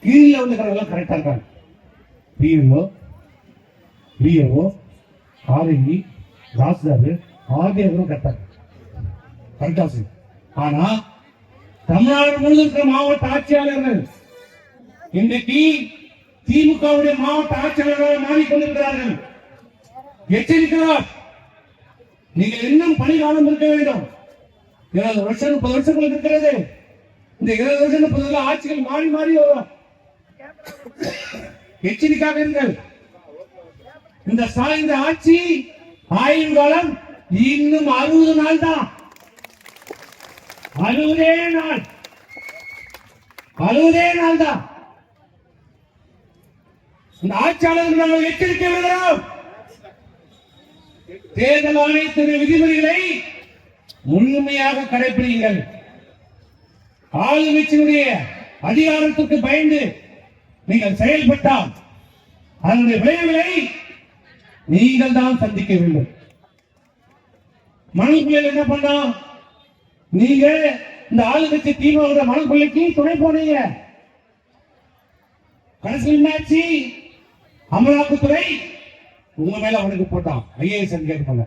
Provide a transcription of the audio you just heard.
கீழே வந்து கரெக்டாக கரெக்டா இருக்காங்க பிஎல்ஓ பிஓ ஆர்இ தாசில்தார் ஆகியவரும் கரெக்டா கரெக்டாக ஆனா தமிழ்நாடு முழுவதும் இருக்கிற மாவட்ட ஆட்சியாளர்கள் இன்றைக்கு திமுகவுடைய மாவட்ட ஆட்சியாளர்களாக மாறிக்கொண்டிருக்கிறார்கள். எச்சரிக்கிறார். நீங்கள் இன்னும் பணிகாலம் இருக்க வேண்டும். இருபது வருஷம் முப்பது வருஷங்களுக்கு இருக்கிறது. இந்த இருபது வருஷம் முப்பது ஆட்சிகள் மாறி மாறி வரும். எச்சரிக்கையாக இருங்கள். இந்த இந்த ஆட்சி ஆயுள் காலம் இன்னும் அறுபது நாள் தான். அறுபதே நாள். அறுபதே நாள் தான். இந்த ஆட்சியாளர்கள் நாங்கள் எச்சரிக்கை விடுகிறோம். தேர்தல் ஆணையத்தின் விதிமுறைகளை முழுமையாக கடைபிடிங்கள் ஆளுங்கட்சியினுடைய அதிகாரத்துக்கு பயந்து நீங்கள் செயல்பட்டால் அதனுடைய விளைவுகளை நீங்கள் தான் சந்திக்க வேண்டும். மணல் புயல் என்ன பண்ணா? நீங்க இந்த ஆளுங்கட்சி திமுக மணல் புயலுக்கு துணை போனீங்க. கடைசி என்னாச்சு? அமலாக்கத்துறை உங்க மேல அவனுக்கு போட்டான். ஐஏஎஸ் கேட்பாங்க